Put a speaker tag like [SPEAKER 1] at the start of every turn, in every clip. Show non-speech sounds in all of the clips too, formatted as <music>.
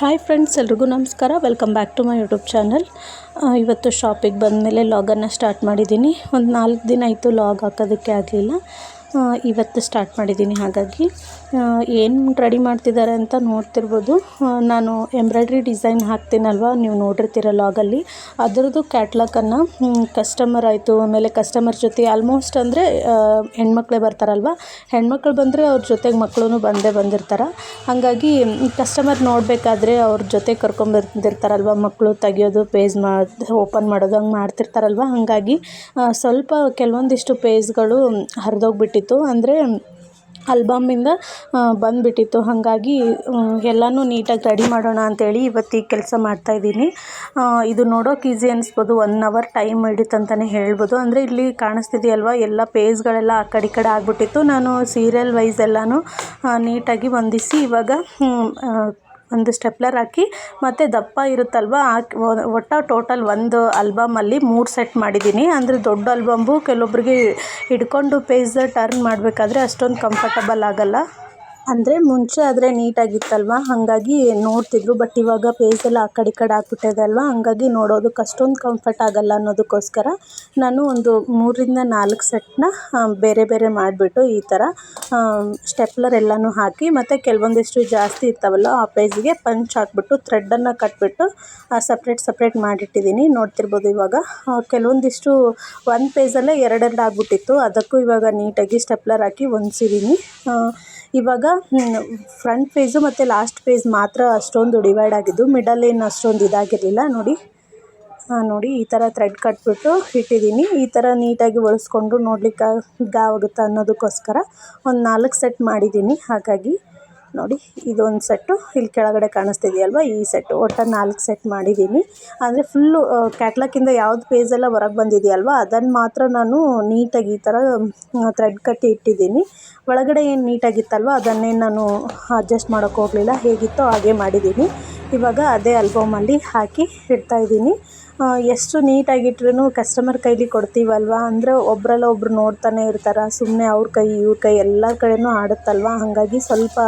[SPEAKER 1] Hi friends ಎಲ್ರಿಗೂ ನಮಸ್ಕಾರ. Welcome back to my YouTube channel ಇವತ್ತು ಶಾಪಿಗೆ ಬಂದಮೇಲೆ ಲಾಗನ್ನು ಸ್ಟಾರ್ಟ್ ಮಾಡಿದ್ದೀನಿ. ಒಂದು ನಾಲ್ಕು ದಿನ ಆಯಿತು ಲಾಗ್ ಹಾಕೋದಕ್ಕೆ ಆಗಲಿಲ್ಲ. ಇವತ್ತು ಸ್ಟಾರ್ಟ್ ಮಾಡಿದ್ದೀನಿ. ಹಾಗಾಗಿ ಏನು ರೆಡಿ ಮಾಡ್ತಿದ್ದಾರೆ ಅಂತ ನೋಡ್ತಿರ್ಬೋದು. ನಾನು ಎಂಬ್ರಾಯ್ಡ್ರಿ ಡಿಸೈನ್ ಹಾಕ್ತೀನಲ್ವ? ನೀವು ನೋಡಿರ್ತೀರ ಲಾಗಲ್ಲಿ ಅದರದ್ದು ಕ್ಯಾಟ್ಲಾಗನ್ನು ಕಸ್ಟಮರ್ ಆಯಿತು, ಆಮೇಲೆ ಕಸ್ಟಮರ್ ಜೊತೆ ಆಲ್ಮೋಸ್ಟ್ ಅಂದರೆ ಹೆಣ್ಮಕ್ಳೇ ಬರ್ತಾರಲ್ವ? ಹೆಣ್ಮಕ್ಳು ಬಂದರೆ ಅವ್ರ ಜೊತೆಗೆ ಮಕ್ಕಳು ಬಂದೇ ಬಂದಿರ್ತಾರೆ. ಹಾಗಾಗಿ ಕಸ್ಟಮರ್ ನೋಡಬೇಕಾದ್ರೆ ಅವ್ರ ಜೊತೆ ಕರ್ಕೊಂಬಂದಿರ್ತಾರಲ್ವ ಮಕ್ಕಳು ತೆಗಿಯೋದು ಪೇಜ್ ಮಾಡಿ ಓಪನ್ ಮಾಡೋದು, ಹಂಗೆ ಮಾಡ್ತಿರ್ತಾರಲ್ವ? ಹಾಗಾಗಿ ಸ್ವಲ್ಪ ಕೆಲವೊಂದಿಷ್ಟು ಪೇಜ್ಗಳು ಹರಿದೋಗ್ಬಿಟ್ಟಿತ್ತು ಅಂದರೆ ಆಲ್ಬಮಿಂದ ಬಂದುಬಿಟ್ಟಿತ್ತು. ಹಾಗಾಗಿ ಎಲ್ಲನೂ ನೀಟಾಗಿ ರೆಡಿ ಮಾಡೋಣ ಅಂಥೇಳಿ ಇವತ್ತಿಗೆ ಕೆಲಸ ಮಾಡ್ತಾಯಿದ್ದೀನಿ ಇದು ನೋಡೋಕೆ ಈಸಿ ಅನ್ನಿಸ್ಬೋದು ಒನ್ ಅವರ್ ಟೈಮ್ ಹಿಡಿತಂತಲೇ ಹೇಳ್ಬೋದು. ಅಂದರೆ ಇಲ್ಲಿ ಕಾಣಿಸ್ತಿದೆಯಲ್ವ, ಎಲ್ಲ ಪೇಜ್ಗಳೆಲ್ಲ ಆ ಕಡೆ ಈ ಕಡೆ ಆಗಿಬಿಟ್ಟಿತ್ತು. ನಾನು ಸೀರಿಯಲ್ ವೈಸ್ ಎಲ್ಲನೂ ನೀಟಾಗಿ ಹೊಂದಿಸಿ ಇವಾಗ ಒಂದು ಸ್ಟೆಪ್ಲರ್ ಹಾಕಿ ಮತ್ತು ದಪ್ಪ ಇರುತ್ತಲ್ವ? ಹಾಕಿ ಒಟ್ಟು ಟೋಟಲ್ ಒಂದು ಆಲ್ಬಮಲ್ಲಿ ಮೂರು ಸೆಟ್ ಮಾಡಿದ್ದೀನಿ. ಅಂದರೆ ದೊಡ್ಡ ಆಲ್ಬಮ್ಮು ಕೆಲವೊಬ್ರಿಗೆ ಹಿಡ್ಕೊಂಡು ಪೇಜ್ ಟರ್ನ್ ಮಾಡಬೇಕಾದ್ರೆ ಅಷ್ಟೊಂದು ಕಂಫರ್ಟಬಲ್ ಆಗಲ್ಲ. ಅಂದರೆ ಮುಂಚೆ ಆದರೆ ನೀಟಾಗಿತ್ತಲ್ವ? ಹಾಗಾಗಿ ನೋಡ್ತಿದ್ರು ಬಟ್ ಇವಾಗ ಪೇಜ್ ಎಲ್ಲ ಆ ಕಡೆ ಈ ಕಡೆ ಆಗ್ಬಿಟ್ಟಿದೆ ಅಲ್ವಾ? ಹಾಗಾಗಿ ನೋಡೋದಕ್ಕೆ ಅಷ್ಟೊಂದು ಕಂಫರ್ಟ್ ಆಗಲ್ಲ ಅನ್ನೋದಕ್ಕೋಸ್ಕರ ನಾನು ಒಂದು ಮೂರರಿಂದ ನಾಲ್ಕು ಸೆಟ್ನ ಬೇರೆ ಬೇರೆ ಮಾಡಿಬಿಟ್ಟು ಈ ಥರ ಸ್ಟೆಪ್ಲರ್ ಎಲ್ಲನೂ ಹಾಕಿ, ಮತ್ತು ಕೆಲವೊಂದಿಷ್ಟು ಜಾಸ್ತಿ ಇರ್ತಾವಲ್ಲ ಆ ಪೇಜಿಗೆ ಪಂಚ್ ಹಾಕ್ಬಿಟ್ಟು ಥ್ರೆಡ್ಡನ್ನು ಕಟ್ಬಿಟ್ಟು ಸಪ್ರೇಟ್ ಸಪ್ರೇಟ್ ಮಾಡಿಟ್ಟಿದ್ದೀನಿ. ನೋಡ್ತಿರ್ಬೋದು ಇವಾಗ. ಕೆಲವೊಂದಿಷ್ಟು ಒಂದು ಪೇಜಲ್ಲೇ ಎರಡೆರಡು ಆಗ್ಬಿಟ್ಟಿತ್ತು. ಅದಕ್ಕೂ ಇವಾಗ ನೀಟಾಗಿ ಸ್ಟೆಪ್ಲರ್ ಹಾಕಿ ಹೊಂದ್ಸಿದ್ದೀನಿ ಇವಾಗ ಫ್ರಂಟ್ ಪೇಜು ಮತ್ತು ಲಾಸ್ಟ್ ಪೇಜ್ ಮಾತ್ರ ಅಷ್ಟೊಂದು ಡಿವೈಡ್ ಆಗಿದ್ದು ಮಿಡಲ್ ಏನು ಅಷ್ಟೊಂದು ಇದಾಗಿರಲಿಲ್ಲ. ನೋಡಿ ಹಾಂ ನೋಡಿ, ಈ ಥರ ಥ್ರೆಡ್ ಕಟ್ಬಿಟ್ಟು ಇಟ್ಟಿದ್ದೀನಿ. ಈ ಥರ ನೀಟಾಗಿ ಹೊಲಿಸ್ಕೊಂಡು ನೋಡ್ಲಿಕ್ಕೆ ಆಗುತ್ತೆ ಅನ್ನೋದಕ್ಕೋಸ್ಕರ ಒಂದು ನಾಲ್ಕು ಸೆಟ್ ಮಾಡಿದ್ದೀನಿ. ಹಾಗಾಗಿ ನೋಡಿ, ಇದೊಂದು ಸೆಟ್ಟು ಇಲ್ಲಿ ಕೆಳಗಡೆ ಕಾಣಿಸ್ತಿದೆಯಲ್ವ? ಈ ಸೆಟ್ಟು ಒಟ್ಟು ನಾಲ್ಕು ಸೆಟ್ ಮಾಡಿದ್ದೀನಿ ಅಂದರೆ ಫುಲ್ಲು ಕ್ಯಾಟ್ಲಾಕಿಂದ ಯಾವ್ದು ಪೇಜೆಲ್ಲ ಹೊರಗೆ ಬಂದಿದೆಯಲ್ವ? ಅದನ್ನು ಮಾತ್ರ ನಾನು ನೀಟಾಗಿ ಈ ಥರ ಥ್ರೆಡ್ ಕಟ್ಟಿ ಇಟ್ಟಿದ್ದೀನಿ ಒಳಗಡೆ ಏನು ನೀಟಾಗಿತ್ತಲ್ವ? ಅದನ್ನೇ ನಾನು ಅಡ್ಜಸ್ಟ್ ಮಾಡೋಕ್ಕೆ ಹೋಗಲಿಲ್ಲ. ಹೇಗಿತ್ತೋ ಹಾಗೆ ಮಾಡಿದ್ದೀನಿ ಇವಾಗ ಅದೇ ಆಲ್ಬಮಲ್ಲಿ ಹಾಕಿ ಇಡ್ತಾಯಿದ್ದೀನಿ ಎಷ್ಟು ನೀಟಾಗಿಟ್ರೂ ಕಸ್ಟಮರ್ ಕೈಲಿ ಕೊಡ್ತೀವಲ್ವ? ಅಂದರೆ ಒಬ್ಬರಲ್ಲ ಒಬ್ರು ನೋಡ್ತಾನೆ ಇರ್ತಾರೆ ಸುಮ್ಮನೆ ಅವ್ರ ಕೈ, ಇವ್ರ ಕೈ ಎಲ್ಲ ಕಡೆಯೂ ಆಡುತ್ತಲ್ವ? ಹಾಗಾಗಿ ಸ್ವಲ್ಪ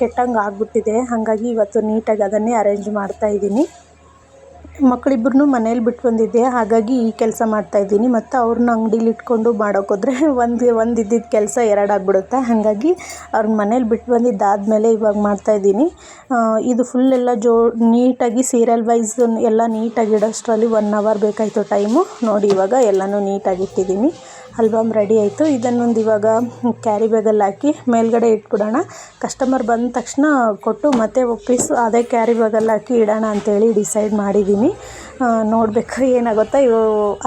[SPEAKER 1] ಕೆಟ್ಟಂಗೆ ಆಗಿಬಿಟ್ಟಿದೆ ಹಾಗಾಗಿ ಇವತ್ತು ನೀಟಾಗಿ ಅದನ್ನೇ ಅರೇಂಜ್ ಮಾಡ್ತಾಯಿದ್ದೀನಿ ಮಕ್ಕಳಿಬ್ಬರನ್ನೂ ಮನೇಲಿ ಬಿಟ್ಟು ಬಂದಿದ್ದೆ. ಹಾಗಾಗಿ ಈ ಕೆಲಸ ಮಾಡ್ತಾಯಿದ್ದೀನಿ ಮತ್ತು ಅವ್ರನ್ನ ಅಂಗಡೀಲಿ ಇಟ್ಕೊಂಡು ಮಾಡೋಕ್ಕೋದ್ರೆ ಒಂದು <laughs> ಒಂದು ಇದ್ದಿದ್ದ ಕೆಲಸ ಎರಡು ಆಗ್ಬಿಡುತ್ತೆ. ಹಾಗಾಗಿ ಅವ್ರನ್ನ ಮನೇಲಿ ಬಿಟ್ಟು ಬಂದಿದ್ದಾದಮೇಲೆ ಇವಾಗ ಮಾಡ್ತಾ ಇದ್ದೀನಿ. ಇದು ಫುಲ್ ಎಲ್ಲ ಜೋ, ನೀಟಾಗಿ ಸೀರಿಯಲ್ ವೈಸ್ ಎಲ್ಲ ನೀಟಾಗಿ ಇಡೋಷ್ಟರಲ್ಲಿ ಒನ್ ಅವರ್ ಬೇಕಾಯಿತು ಟೈಮು ನೋಡಿ ಇವಾಗ ಎಲ್ಲನೂ ನೀಟಾಗಿ ಇಟ್ಟಿದ್ದೀನಿ. ಆಲ್ಬಮ್ ರೆಡಿ ಆಯಿತು. ಇದನ್ನೊಂದು ಇವಾಗ ಕ್ಯಾರಿ ಬ್ಯಾಗಲ್ಲಿ ಹಾಕಿ ಮೇಲ್ಗಡೆ ಇಟ್ಬಿಡೋಣ. ಕಸ್ಟಮರ್ ಬಂದ ತಕ್ಷಣ ಕೊಟ್ಟು ಮತ್ತೆ ವಾಪಸ್ ಅದೇ ಕ್ಯಾರಿ ಬ್ಯಾಗಲ್ಲಿ ಹಾಕಿ ಇಡೋಣ ಅಂತೇಳಿ ಡಿಸೈಡ್ ಮಾಡಿದ್ದೀನಿ ನೋಡಬೇಕು ಏನಾಗುತ್ತೆ. ಇವು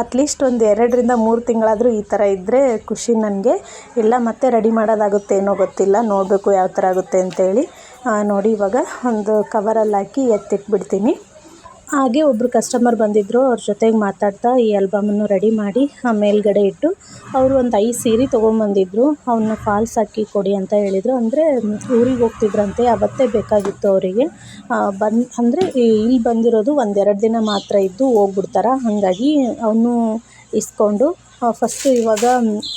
[SPEAKER 1] ಅಟ್ಲೀಸ್ಟ್ ಒಂದು ಎರಡರಿಂದ ಮೂರು ತಿಂಗಳಾದರೂ ಈ ಥರ ಇದ್ದರೆ ಖುಷಿ ನನಗೆ. ಇಲ್ಲ, ಮತ್ತೆ ರೆಡಿ ಮಾಡೋದಾಗುತ್ತೆ ಏನೋ ಗೊತ್ತಿಲ್ಲ. ನೋಡಬೇಕು ಯಾವ ಥರ ಆಗುತ್ತೆ ಅಂತೇಳಿ. ನೋಡಿ ಇವಾಗ ಒಂದು ಕವರಲ್ಲಿ ಹಾಕಿ ಎತ್ತಿಟ್ಬಿಡ್ತೀನಿ. ಹಾಗೆ ಒಬ್ಬರು ಕಸ್ಟಮರ್ ಬಂದಿದ್ದರು ಅವ್ರ ಜೊತೆಗೆ ಮಾತಾಡ್ತಾ ಈ ಆಲ್ಬಮನ್ನು ರೆಡಿ ಮಾಡಿ, ಆ ಮೇಲ್ಗಡೆ ಇಟ್ಟು ಅವರು ಒಂದು ಐದು ಸೀರೆ ತೊಗೊಂಬಂದಿದ್ರು. ಅವನ್ನ ಫಾಲ್ಸ್ ಹಾಕಿ ಕೊಡಿ ಅಂತ ಹೇಳಿದರು. ಅಂದರೆ, ಊರಿಗೆ ಹೋಗ್ತಿದ್ರಂತೆ, ಅವತ್ತೇ ಬೇಕಾಗಿತ್ತು ಅವರಿಗೆ. ಬಂದು, ಅಂದರೆ ಇಲ್ಲಿ ಬಂದಿರೋದು ಒಂದೆರಡು ದಿನ ಮಾತ್ರ ಇದ್ದು ಹೋಗ್ಬಿಡ್ತಾರೆ. ಹಾಗಾಗಿ ಅವನು ಇಸ್ಕೊಂಡು ಫಸ್ಟು ಇವಾಗ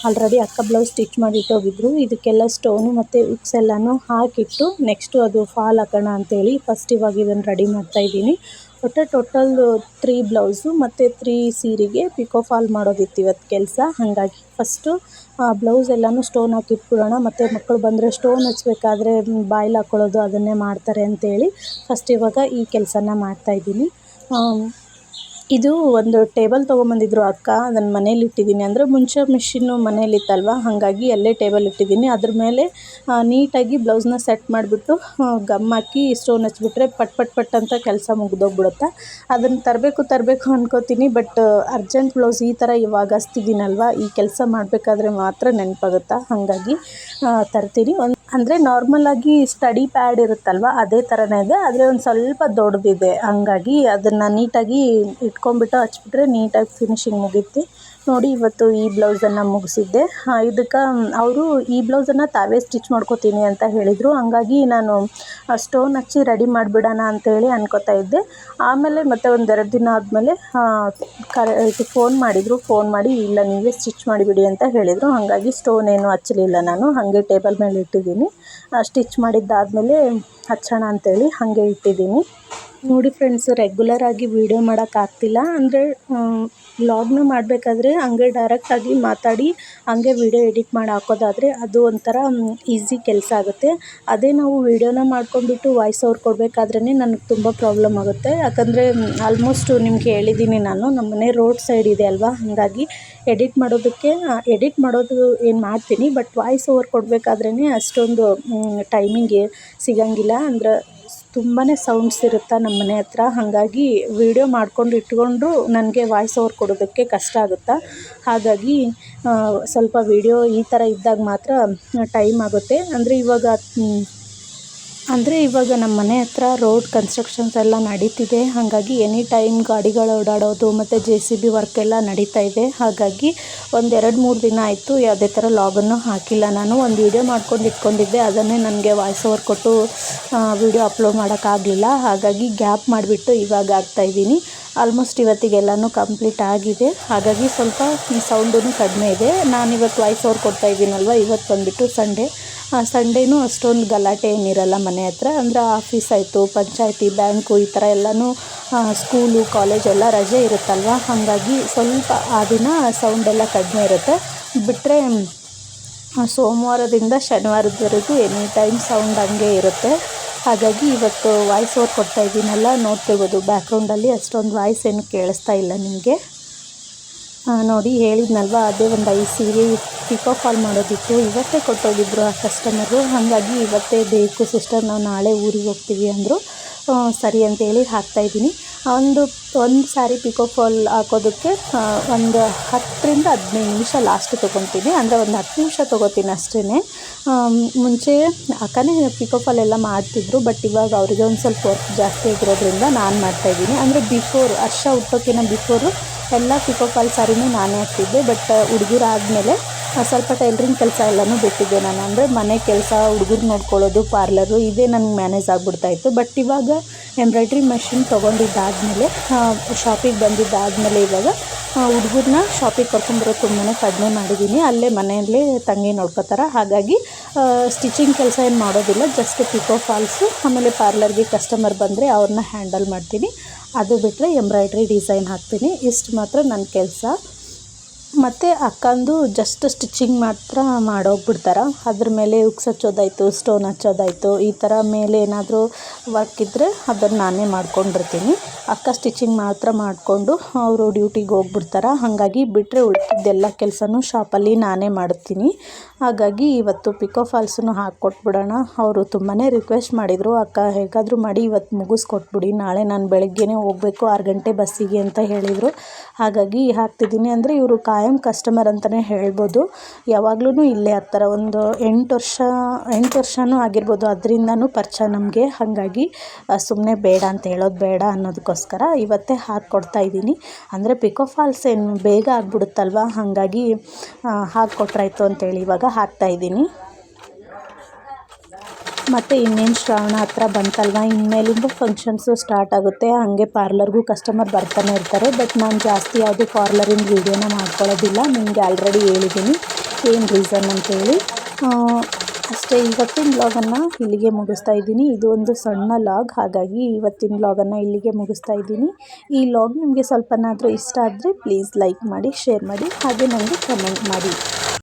[SPEAKER 1] ಆಲ್ರೆಡಿ ಅಕ್ಕ ಬ್ಲೌಸ್ ಸ್ಟಿಚ್ ಮಾಡಿ ಇಟ್ಟೋಗಿದ್ರು. ಇದಕ್ಕೆಲ್ಲ ಸ್ಟೋನು ಮತ್ತು ಉಕ್ಸ್ ಎಲ್ಲನೂ ಹಾಕಿಟ್ಟು ನೆಕ್ಸ್ಟು ಅದು ಫಾಲ್ ಹಾಕೋಣ ಅಂತೇಳಿ ಫಸ್ಟ್ ಇವಾಗ ಇದನ್ನು ರೆಡಿ ಮಾಡ್ತಾಯಿದ್ದೀನಿ ಒಟ್ಟು ಟೋಟಲ್ ತ್ರೀ ಬ್ಲೌಸು ಮತ್ತು ತ್ರೀ ಸೀರೆಗೆ ಪಿಕೋ ಫಾಲ್ ಮಾಡೋದಿತ್ತು ಇವತ್ತು ಕೆಲಸ. ಹಾಗಾಗಿ ಫಸ್ಟು ಬ್ಲೌಸ್ ಎಲ್ಲನೂ ಸ್ಟೋನ್ ಹಾಕಿ ಇಟ್ಬಿಡೋಣ. ಮತ್ತು ಮಕ್ಕಳು ಬಂದರೆ ಸ್ಟೋನ್ ಹಚ್ಬೇಕಾದ್ರೆ ಬಾಯ್ಲ್ ಹಾಕ್ಕೊಳ್ಳೋದು ಅದನ್ನೇ ಮಾಡ್ತಾರೆ ಅಂತೇಳಿ ಫಸ್ಟ್ ಇವಾಗ ಈ ಕೆಲಸನ ಮಾಡ್ತಾಯಿದ್ದೀನಿ ಇದು ಒಂದು ಟೇಬಲ್ ತೊಗೊಂಬಂದಿದ್ರು ಅಕ್ಕ, ಅದನ್ನು ಮನೇಲಿ ಇಟ್ಟಿದ್ದೀನಿ. ಅಂದರೆ ಮುಂಚೆ ಮಿಷಿನ್ನು ಮನೇಲಿತ್ತಲ್ವ ಹಾಗಾಗಿ ಅಲ್ಲೇ ಟೇಬಲ್ ಇಟ್ಟಿದ್ದೀನಿ. ಅದ್ರ ಮೇಲೆ ನೀಟಾಗಿ ಬ್ಲೌಸ್ನ ಸೆಟ್ ಮಾಡಿಬಿಟ್ಟು ಗಮ್ ಹಾಕಿ ಸ್ಟೋನ್ ಹಚ್ಬಿಟ್ರೆ ಪಟ್ ಪಟ್ ಪಟ್ ಅಂತ ಕೆಲಸ ಮುಗಿದೋಗ್ಬಿಡುತ್ತೆ. ಅದನ್ನು ತರಬೇಕು ತರಬೇಕು ಅನ್ಕೋತೀನಿ, ಬಟ್ ಅರ್ಜೆಂಟ್ ಬ್ಲೌಸ್ ಈ ಥರ ಇವಾಗ ಹಚ್ತಿದೀನಲ್ವಾ ಈ ಕೆಲಸ ಮಾಡಬೇಕಾದ್ರೆ ಮಾತ್ರ ನೆನಪಾಗುತ್ತಾ? ಹಾಗಾಗಿ ತರ್ತೀನಿ. ಒಂದು ಅಂದರೆ ನಾರ್ಮಲಾಗಿ ಸ್ಟಡಿ ಪ್ಯಾಡ್ ಇರುತ್ತಲ್ವ, ಅದೇ ಥರನೇ ಇದೆ. ಆದರೆ ಒಂದು ಸ್ವಲ್ಪ ದೊಡ್ಡದಿದೆ. ಹಂಗಾಗಿ ಅದನ್ನು ನೀಟಾಗಿ ಇಟ್ಕೊಂಡ್ಬಿಟ್ಟು ಹಚ್ಬಿಟ್ರೆ ನೀಟಾಗಿ ಫಿನಿಶಿಂಗ್ ಮುಗೀತಿ. ನೋಡಿ ಇವತ್ತು ಈ ಬ್ಲೌಸನ್ನು ಮುಗಿಸಿದ್ದೆ. ಇದಕ್ಕೆ, ಅವರು ಈ ಬ್ಲೌಸನ್ನು ತಾವೇ ಸ್ಟಿಚ್ ಮಾಡ್ಕೊತೀನಿ ಅಂತ ಹೇಳಿದರು. ಹಂಗಾಗಿ ನಾನು ಸ್ಟೋನ್ ಹಚ್ಚಿ ರೆಡಿ ಮಾಡಿಬಿಡೋಣ ಅಂತೇಳಿ ಅನ್ಕೋತಾ ಇದ್ದೆ. ಆಮೇಲೆ ಮತ್ತೆ ಒಂದೆರಡು ದಿನ ಆದಮೇಲೆ ಕರೆ ಫೋನ್ ಮಾಡಿದರು. ಫೋನ್ ಮಾಡಿ, ಇಲ್ಲ, ನೀವೇ ಸ್ಟಿಚ್ ಮಾಡಿಬಿಡಿ ಅಂತ ಹೇಳಿದರು. ಹಾಗಾಗಿ ಸ್ಟೋನ್ ಏನು ಹಚ್ಚಲಿಲ್ಲ ನಾನು. ಹಾಗೆ ಟೇಬಲ್ ಮೇಲೆ ಇಟ್ಟಿದ್ದೀನಿ. ಸ್ಟಿಚ್ ಮಾಡಿದ್ದಾದಮೇಲೆ ಹಚ್ಚೋಣ ಅಂತೇಳಿ ಹಾಗೆ ಇಟ್ಟಿದ್ದೀನಿ. ನೋಡಿ ಫ್ರೆಂಡ್ಸ್ ರೆಗ್ಯುಲರ್ ಆಗಿ ವೀಡಿಯೋ ಮಾಡೋಕ್ಕಾಗ್ತಿಲ್ಲ ಅಂದರೆ ವ್ಲಾಗ್ನ ಮಾಡಬೇಕಾದ್ರೆ ಹಂಗೆ ಡೈರೆಕ್ಟಾಗಿ ಮಾತಾಡಿ, ಹಂಗೆ ವೀಡಿಯೋ ಎಡಿಟ್ ಮಾಡಿ ಹಾಕೋದಾದರೆ ಅದು ಒಂಥರ ಈಸಿ ಕೆಲಸ ಆಗುತ್ತೆ. ಅದೇ ನಾವು ವೀಡಿಯೋನ ಮಾಡ್ಕೊಂಡ್ಬಿಟ್ಟು ವಾಯ್ಸ್ ಓವರ್ ಕೊಡಬೇಕಾದ್ರೇ ನನಗೆ ತುಂಬ ಪ್ರಾಬ್ಲಮ್ ಆಗುತ್ತೆ. ಯಾಕಂದರೆ ಆಲ್ಮೋಸ್ಟು ನಿಮ್ಗೆ ಹೇಳಿದ್ದೀನಿ ನಾನು ನಮ್ಮ ಮನೆ ರೋಡ್ ಸೈಡ್ ಇದೆ ಅಲ್ವಾ? ಹಾಗಾಗಿ ಎಡಿಟ್ ಮಾಡೋದಕ್ಕೆ ಎಡಿಟ್ ಮಾಡೋದು ಏನು ಮಾಡ್ತೀನಿ ಬಟ್ ವಾಯ್ಸ್ ಓವರ್ ಕೊಡಬೇಕಾದ್ರೇ ಅಷ್ಟೊಂದು ಟೈಮಿಂಗ್ ಸಿಗೋಂಗಿಲ್ಲ. ಅಂದ್ರೆ ತುಂಬಾ ಸೌಂಡ್ಸ್ ಇರುತ್ತೆ ನಮ್ಮ ಮನೆ ಹತ್ರ. ಹಾಗಾಗಿ ವೀಡಿಯೋ ಮಾಡ್ಕೊಂಡು ಇಟ್ಕೊಂಡ್ರು ನನಗೆ ವಾಯ್ಸ್ ಓವರ್ ಕೊಡೋದಕ್ಕೆ ಕಷ್ಟ ಆಗುತ್ತೆ? ಹಾಗಾಗಿ ಸ್ವಲ್ಪ ವೀಡಿಯೋ ಈ ಥರ ಇದ್ದಾಗ ಮಾತ್ರ ಟೈಮ್ ಆಗುತ್ತೆ. ಅಂದರೆ ಇವಾಗ ಅಂದರೆ ಇವಾಗ ನಮ್ಮ ಮನೆ ಹತ್ರ ರೋಡ್ ಕನ್ಸ್ಟ್ರಕ್ಷನ್ಸ್ ಎಲ್ಲ ನಡೀತಿದೆ. ಹಾಗಾಗಿ ಎನಿ ಟೈಮ್ ಗಾಡಿಗಳು ಓಡಾಡೋದು ಮತ್ತು ಜೆ ಸಿ ಬಿ ವರ್ಕ್ ಎಲ್ಲ ನಡೀತಾ ಇದೆ. ಹಾಗಾಗಿ ಒಂದು ಎರಡು ಮೂರು ದಿನ ಆಯಿತು ಯಾವುದೇ ಥರ ಲಾಗನ್ನು ಹಾಕಿಲ್ಲ. ನಾನು ಒಂದು ವೀಡಿಯೋ ಮಾಡ್ಕೊಂಡು ಇಟ್ಕೊಂಡಿದ್ದೆ. ಅದನ್ನೇ ನನಗೆ ವಾಯ್ಸ್ ಓವರ್ ಕೊಟ್ಟು ವೀಡಿಯೋ ಅಪ್ಲೋಡ್ ಮಾಡೋಕ್ಕಾಗಲಿಲ್ಲ ಹಾಗಾಗಿ ಗ್ಯಾಪ್ ಮಾಡಿಬಿಟ್ಟು ಇವಾಗ ಆಗ್ತಾಯಿದ್ದೀನಿ ಆಲ್ಮೋಸ್ಟ್ ಇವತ್ತಿಗೆಲ್ಲನೂ ಕಂಪ್ಲೀಟ್ ಆಗಿದೆ. ಹಾಗಾಗಿ ಸ್ವಲ್ಪ ಸೌಂಡೂ ಕಡಿಮೆ ಇದೆ. ನಾನಿವತ್ತು ವಾಯ್ಸ್ ಓವರ್ ಕೊಡ್ತಾ ಇದ್ದೀನಲ್ವ? ಇವತ್ತು ಬಂದುಬಿಟ್ಟು ಸಂಡೇ ಸಂಡೇನೂ ಅಷ್ಟೊಂದು ಗಲಾಟೆ ಏನಿರಲ್ಲ ಮನೆ ಹತ್ರ. ಅಂದರೆ ಆಫೀಸ್ ಆಯಿತು, ಪಂಚಾಯತಿ, ಬ್ಯಾಂಕು ಈ ಥರ ಎಲ್ಲನೂ ಸ್ಕೂಲು ಕಾಲೇಜ್ ಎಲ್ಲ ರಜೆ ಇರುತ್ತಲ್ವ? ಹಾಗಾಗಿ ಸ್ವಲ್ಪ ಆ ದಿನ ಸೌಂಡೆಲ್ಲ ಕಡಿಮೆ ಇರುತ್ತೆ. ಬಿಟ್ಟರೆ ಸೋಮವಾರದಿಂದ ಶನಿವಾರದವರೆಗೂ ಎನಿ ಟೈಮ್ ಸೌಂಡ್ ಹಂಗೆ ಇರುತ್ತೆ. ಹಾಗಾಗಿ ಇವತ್ತು ವಾಯ್ಸ್ ಓವರ್ ಕೊಡ್ತಾ ಇದ್ದೀನಲ್ಲ ನೋಡ್ತಿರ್ಬೋದು ಬ್ಯಾಕ್ಗ್ರೌಂಡಲ್ಲಿ ಅಷ್ಟೊಂದು ವಾಯ್ಸ್ ಏನು ಕೇಳಿಸ್ತಾ ಇಲ್ಲ ನಿಮಗೆ. ನೋಡಿ ಹೇಳಿದ್ನಲ್ವ, ಅದೇ ಒಂದು ಐದು ಸೀರೆ ಪಿಕೋ ಫಾಲ್ ಮಾಡೋದಿತ್ತು. ಇವತ್ತೇ ಕೊಟ್ಟೋಗಿದ್ರು ಆ ಕಸ್ಟಮರು ಹಾಗಾಗಿ ಇವತ್ತೇ ಬೇಕು ಸಿಸ್ಟರ್ ನಾವು ನಾಳೆ ಊರಿಗೆ ಹೋಗ್ತೀವಿ ಅಂದರು. ಸರಿ ಅಂತೇಳಿ ಹಾಕ್ತಾಯಿದ್ದೀನಿ ಒಂದು ಒಂದು ಸಾರಿ ಪಿಕೋ ಫಾಲ್ ಹಾಕೋದಕ್ಕೆ ಒಂದು ಹತ್ತರಿಂದ ಹದಿನೈದು ನಿಮಿಷ ಲಾಸ್ಟ್ ತೊಗೊತೀನಿ. ಅಂದರೆ ಒಂದು ಹತ್ತು ನಿಮಿಷ ತೊಗೋತೀನಿ ಅಷ್ಟೇ ಮುಂಚೆ ಅಕ್ಕನೇ ಪಿಕೋ ಫಾಲ್ ಎಲ್ಲ ಮಾಡ್ತಿದ್ರು ಬಟ್ ಇವಾಗ ಅವರಿಗೆ ಒಂದು ಸ್ವಲ್ಪ ವರ್ಕ್ ಜಾಸ್ತಿ ಆಗಿರೋದ್ರಿಂದ ನಾನು ಮಾಡ್ತಾಯಿದ್ದೀನಿ ಅಂದರೆ ಬಿಫೋರ್ ಹರ್ಷ ಹುಟ್ಟೋಕ್ಕಿಂತ ಬಿಫೋರು ಎಲ್ಲ ಪಿಕೋ ಫಾಲ್ ಸ್ಯಾರಿನೂ ನಾನೇ ಹಾಕ್ತಿದ್ದೆ ಬಟ್ ಹುಡುಗರು ಆದಮೇಲೆ ಸ್ವಲ್ಪ ಟೈಲ್ರಿಂಗ್ ಕೆಲಸ ಎಲ್ಲನೂ ಬಿಟ್ಟಿದ್ದೆ ನಾನು. ಅಂದರೆ ಮನೆ ಕೆಲಸ, ಹುಡುಗರು ನೋಡ್ಕೊಳ್ಳೋದು, ಪಾರ್ಲರು, ಇದೇ ನನಗೆ ಮ್ಯಾನೇಜ್ ಆಗಿಬಿಡ್ತಾಯಿತ್ತು. ಬಟ್ ಇವಾಗ ಎಂಬ್ರಾಯ್ಡ್ರಿ ಮೆಷಿನ್ ತೊಗೊಂಡಿದ್ದಾದಮೇಲೆ ಶಾಪಿಗೆ ಬಂದಿದ್ದಾದಮೇಲೆ ಇವಾಗ ಹುಡುಗರನ್ನ ಶಾಪಿಗೆ ಕರ್ಕೊಂಬರೋದು ತುಂಬಾ ಕಡಿಮೆ ಮಾಡಿದ್ದೀನಿ ಅಲ್ಲೇ ಮನೆಯಲ್ಲೇ ತಂಗಿ ನೋಡ್ಕೋತಾರೆ. ಹಾಗಾಗಿ ಸ್ಟಿಚಿಂಗ್ ಕೆಲಸ ಏನು ಮಾಡೋದಿಲ್ಲ, ಜಸ್ಟ್ ಪಿಕೋ ಫಾಲ್ಸು, ಆಮೇಲೆ ಪಾರ್ಲರ್ಗೆ ಕಸ್ಟಮರ್ ಬಂದರೆ ಅವ್ರನ್ನ ಹ್ಯಾಂಡಲ್ ಮಾಡ್ತೀನಿ. ಅದು ಬಿಟ್ಟರೆ ಎಂಬ್ರಾಯ್ಡ್ರಿ ಡಿಸೈನ್ ಹಾಕ್ತೀನಿ. ಇಷ್ಟು ಮಾತ್ರ ನನ್ನ ಕೆಲಸ. ಮತ್ತು ಅಕ್ಕಂದು ಜಸ್ಟ್ ಸ್ಟಿಚಿಂಗ್ ಮಾತ್ರ ಮಾಡೋಗ್ಬಿಡ್ತಾರೆ. ಅದ್ರ ಮೇಲೆ ಉಕ್ಸ್ ಹಚ್ಚೋದಾಯಿತು ಸ್ಟೋನ್ ಹಚ್ಚೋದಾಯಿತು, ಈ ಥರ ಮೇಲೆ ಏನಾದರೂ ವರ್ಕ್ ಇದ್ದರೆ ಅದನ್ನು ನಾನೇ ಮಾಡ್ಕೊಂಡಿರ್ತೀನಿ. ಅಕ್ಕ ಸ್ಟಿಚಿಂಗ್ ಮಾತ್ರ ಮಾಡಿಕೊಂಡು ಅವರು ಡ್ಯೂಟಿಗೆ ಹೋಗ್ಬಿಡ್ತಾರೆ. ಹಾಗಾಗಿ ಬಿಟ್ಟರೆ ಉಳ್ಕಿದ್ದೆಲ್ಲ ಕೆಲಸನೂ ಶಾಪಲ್ಲಿ ನಾನೇ ಮಾಡ್ತೀನಿ. ಹಾಗಾಗಿ ಇವತ್ತು ಪಿಕೋ ಫಾಲ್ಸನ್ನು ಹಾಕ್ಕೊಟ್ಬಿಡೋಣ. ಅವರು ತುಂಬಾ ರಿಕ್ವೆಸ್ಟ್ ಮಾಡಿದರು, ಅಕ್ಕ, ಹೇಗಾದರೂ ಮಾಡಿ ಇವತ್ತು ಮುಗಿಸ್ಕೊಟ್ಬಿಡಿ, ನಾಳೆ ನಾನು ಬೆಳಗ್ಗೆನೇ ಹೋಗಬೇಕು, ಆರು ಗಂಟೆ ಬಸ್ಸಿಗೆ, ಅಂತ ಹೇಳಿದರು. ಹಾಗಾಗಿ ಹಾಕ್ತಿದ್ದೀನಿ ಅಂದರೆ ಇವರು ಕಾಯಂ ಕಸ್ಟಮರ್ ಅಂತಲೇ ಹೇಳ್ಬೋದು. ಯಾವಾಗ್ಲೂ ಇಲ್ಲೇ ಹತ್ತರ ಒಂದು ಎಂಟು ವರ್ಷ, ಎಂಟು ವರ್ಷವೂ ಆಗಿರ್ಬೋದು. ಅದರಿಂದನೂ ಪರಿಚಯ ನಮಗೆ. ಹಾಗಾಗಿ ಸುಮ್ಮನೆ ಬೇಡ ಅಂತ ಹೇಳೋದು ಬೇಡ ಅನ್ನೋದಕ್ಕೋಸ್ಕರ ಇವತ್ತೇ ಹಾಕ್ಕೊಡ್ತಾ ಇದ್ದೀನಿ. ಅಂದರೆ ಪಿಕೋ ಫಾಲ್ಸ್ ಏನು ಬೇಗ ಆಗಿಬಿಡುತ್ತಲ್ವ? ಹಾಗಾಗಿ ಹಾಕ್ಕೊಟ್ರಾಯ್ತು ಅಂತೇಳಿ ಇವಾಗ ಹಾಕ್ತಾಯಿದ್ದೀನಿ ಮತ್ತು ಇನ್ನೇನು ಶ್ರಾವಣ ಹತ್ರ ಬಂತಲ್ವ? ಇನ್ಮೇಲಿಂದ ಫಂಕ್ಷನ್ಸು ಸ್ಟಾರ್ಟ್ ಆಗುತ್ತೆ. ಹಾಗೆ ಪಾರ್ಲರ್ಗೂ ಕಸ್ಟಮರ್ ಬರ್ತಾನೆ ಇರ್ತಾರೆ. ಬಟ್ ನಾನು ಜಾಸ್ತಿ ಯಾವುದು ಪಾರ್ಲರಿನ ವೀಡಿಯೋನ ಮಾಡ್ಕೊಳ್ಳೋದಿಲ್ಲ. ನಿಮಗೆ ಆಲ್ರೆಡಿ ಹೇಳಿದ್ದೀನಿ. ಏನು ರೀಸನ್ ಅಂತೇಳಿ. ಅಷ್ಟೇ, ಇವತ್ತಿನ ಲಾಗನ್ನು ಇಲ್ಲಿಗೆ ಮುಗಿಸ್ತಾ ಇದ್ದೀನಿ. ಇದು ಒಂದು ಸಣ್ಣ ಲಾಗ್ ಹಾಗಾಗಿ ಇವತ್ತಿನ ಲಾಗನ್ನು ಇಲ್ಲಿಗೆ ಮುಗಿಸ್ತಾ ಇದ್ದೀನಿ. ಈ ಲಾಗ್ ನಿಮಗೆ ಸ್ವಲ್ಪನಾದರೂ ಇಷ್ಟ ಆದರೆ ಪ್ಲೀಸ್ ಲೈಕ್ ಮಾಡಿ ಶೇರ್ ಮಾಡಿ. ಹಾಗೆ ನನಗೆ ಕಮೆಂಟ್ ಮಾಡಿ.